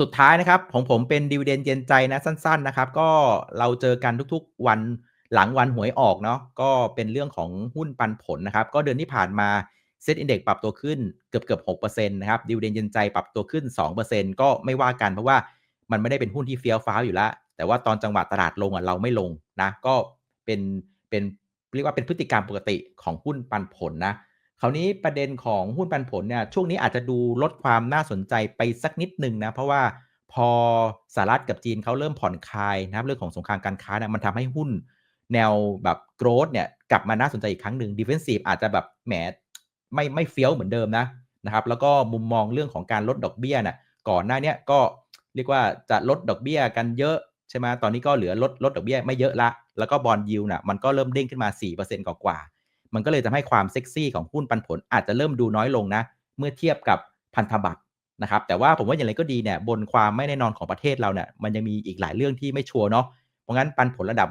สุดท้ายนะครับของผมเป็นดีเวเดนเย็นใจนะสั้น ๆนะครับ ก็เราเจอกันทุกๆวันหลังวันหวยออกเนาะก็เป็นเรื่องของหุ้นปันผลนะครับ ก็เดือนที่ผ่านมาเซ็ตอินเด็กปรับตัวขึ้นเกือบเกือบหกเปอร์เซ็นต์นะครับดีเวเดนเย็นใจปรับตัวขึ้นสองเปอร์เซ็นต์ก็ไม่ว่ากันเพราะว่ามันไม่ได้เป็นหุ้นที่เฟี้ยวฟ้าวอยู่แล้วแต่ว่าตอนจังหวะตลาดลงอะเราไม่ลงนะก็เป็นเป็นเรียกว่าเป็นพฤติกรรมปกติของหุ้นปันผลนะ คราวนี้ประเด็นของหุ้นปันผลเนี่ยช่วงนี้อาจจะดูลดความน่าสนใจไปสักนิดหนึ่งนะ เพราะว่าพอสหรัฐกับจีนเขาเริ่มผ่อนคลายนะครับเรื่องของสงครามการค้าเนี่ยมันทำให้หุ้นแนวแบบโกรดเนี่ยกลับมาน่าสนใจอีกครั้งหนึ่งดิเฟนซีฟอาจจะแบบแหมไม่ไม่เฟี้ยวเหมือนเดิมนะนะครับแล้วก็มุมมองเรื่องของการลดดอกเบี้ยน่ะก่อนหน้านี้ก็เรียกว่าจะลดดอกเบี้ยกันเยอะใช่ไหมตอนนี้ก็เหลือลดลดดอกเบี้ยไม่เยอะละ แล้วก็บอลยิวน่ะมันก็เริ่มเด้งขึ้นมา 4%กว่ากว่า มันก็เลยทำให้ความเซ็กซี่ของหุ้นปันผลอาจจะเริ่มดูน้อยลงนะ เมื่อเทียบกับพันธบัตรนะครับ แต่ว่าผมว่าอย่างไรก็ดีเนี่ยบนความไม่แน่นอนของประเทศเราเนี่ยมันยังมีอีกหลายเรื่องที่ไม่ชัวร์เนาะเพราะงั้นปันผลระดับ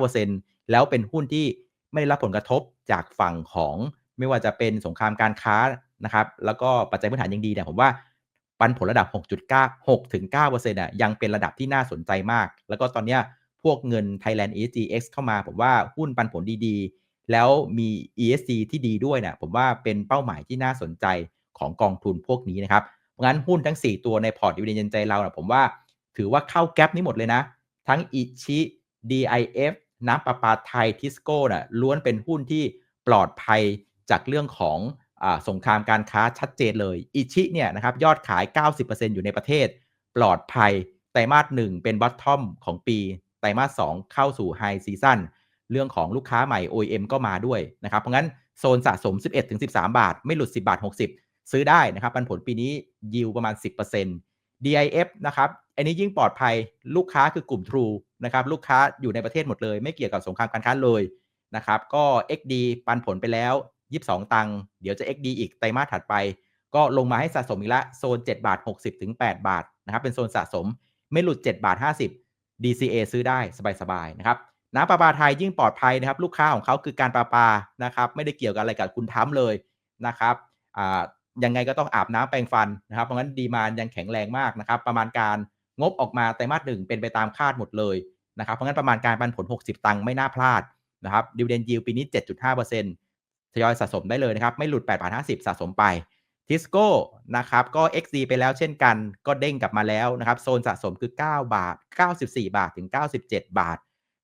6-9%แล้วเป็นหุ้นที่ไม่ได้รับผลกระทบจากฝั่งของไม่ว่าจะเป็นสงครามการค้านะครับ แล้วก็ปัจจัยพื้นฐานยังดีเนี่ยผมว่าปันผลระดับ 6.9 6-9%อะยังเป็นระดับที่น่าสนใจมาก แล้วก็ตอนนี้พวกเงิน Thailand ESGX เข้ามา ผมว่าหุ้นปันผลดี แล้วมี ESG ที่ดีด้วยเนี่ยผมว่าเป็นเป้าหมายที่น่าสนใจของกองทุนพวกนี้นะครับงั้นหุ้นทั้ง 4 ตัวในพอร์ตดิวเดนใจเรานะผมว่าถือว่าเข้าแก๊ปนี้หมดเลยนะ ทั้งอิชิ DIF น้ำประปาไทยทิสโก้นะ่ะล้วนเป็นหุ้นที่ปลอดภัยจากเรื่องของอสงครามการค้าชัดเจนเลยอิชิเนี่ยนะครับยอดขาย 90%อยู่ในประเทศ ปลอดภัยไตรมาสหนึ่งเป็นบอททอมของปี ไตรมาส2เข้าสู่ไฮซีซั่น เรื่องของลูกค้าใหม่ OEM ก็มาด้วยนะครับ เพราะงั้นโซนสะสม 11-13 บาท ไม่หลุด 10 บาท 60 ซื้อได้นะครับ ปันผลปีนี้ยิวประมาณ 10% DIF นะครับ อันนี้ยิ่งปลอดภัยลูกค้าคือกลุ่ม True นะครับ ลูกค้าอยู่ในประเทศหมดเลย ไม่เกี่ยวกับสงครามการค้าเลยนะครับ ก็ XD ปันผลไปแล้ว 22 ตังค์ เดี๋ยวจะ XD อีกไตรมาสถัดไป ก็ลงมาให้สะสมอีกละ โซน 7 บาท 60 ถึง 8 บาทนะครับ เป็นโซนสะสม ไม่หลุด 7 บาท 50 DCA ซื้อได้สบายๆนะครับ น้ำประปาไทยยิ่งปลอดภัยนะครับ ลูกค้าของเขาคือการประปานะครับ ไม่ได้เกี่ยวกับอะไรกับคุณทั้มเลยนะครับยังไงก็ต้องอาบน้ำแปรงฟันนะครับ เพราะงั้นดีมานยังแข็งแรงมากนะครับ ประมาณการงบออกมาไตรมาสหนึ่งเป็นไปตามคาดหมดเลยนะครับ เพราะงั้นประมาณการปันผล 60 ตังค์ไม่น่าพลาดนะครับดิวเดนยิวปีนี้ 7.5%ทยอยสะสมได้เลยนะครับ ไม่หลุด8บาท50 สะสมไปทิสโก้นะครับก็ XD ไปแล้วเช่นกัน ก็เด้งกลับมาแล้วนะครับ โซนสะสมคือ 9 บาท 94 บาทถึง 97 บาท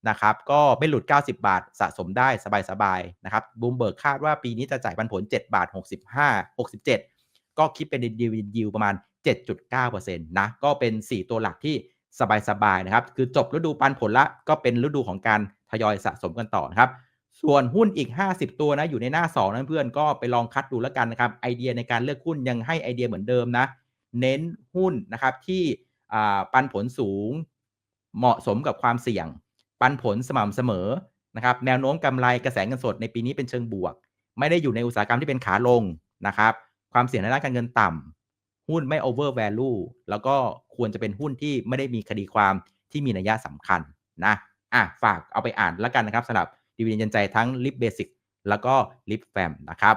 นะครับก็ไม่หลุด 90 บาทสะสมได้สบายๆนะครับบูมเบิร์กคาดว่าปีนี้จะจ่ายปันผล 7 บาท 65 67 ก็คิดเป็นดีวินยิวประมาณ 7.9%นะก็เป็น 4 ตัวหลักที่สบายๆนะครับคือจบฤดูปันผลละก็เป็นฤดูของการทยอยสะสมกันต่อนะครับส่วนหุ้นอีก 50 ตัวนะอยู่ในหน้า2นั้นเพื่อนก็ไปลองคัดดูแล้วกันนะครับไอเดียในการเลือกหุ้นยังให้ไอเดียเหมือนเดิมนะเน้นหุ้นนะครับที่ปันผลสูงเหมาะสมกับความเสี่ยง ปันผลสม่ำเสมอนะครับแนวโน้มกำไรกระแสเงินสดในปีนี้เป็นเชิงบวก ไม่ได้อยู่ในอุตสาหกรรมที่เป็นขาลงนะครับความเสี่ยงในด้านการเงินต่ำหุ้นไม่ over value แล้วก็ควรจะเป็นหุ้นที่ไม่ได้มีคดีความที่มีนัยสำคัญนะอะฝากเอาไปอ่านแล้วกันนะครับสำหรับดีวิเดนใจทั้งลิฟเบสิกแล้วก็ลิฟแฟมนะครับ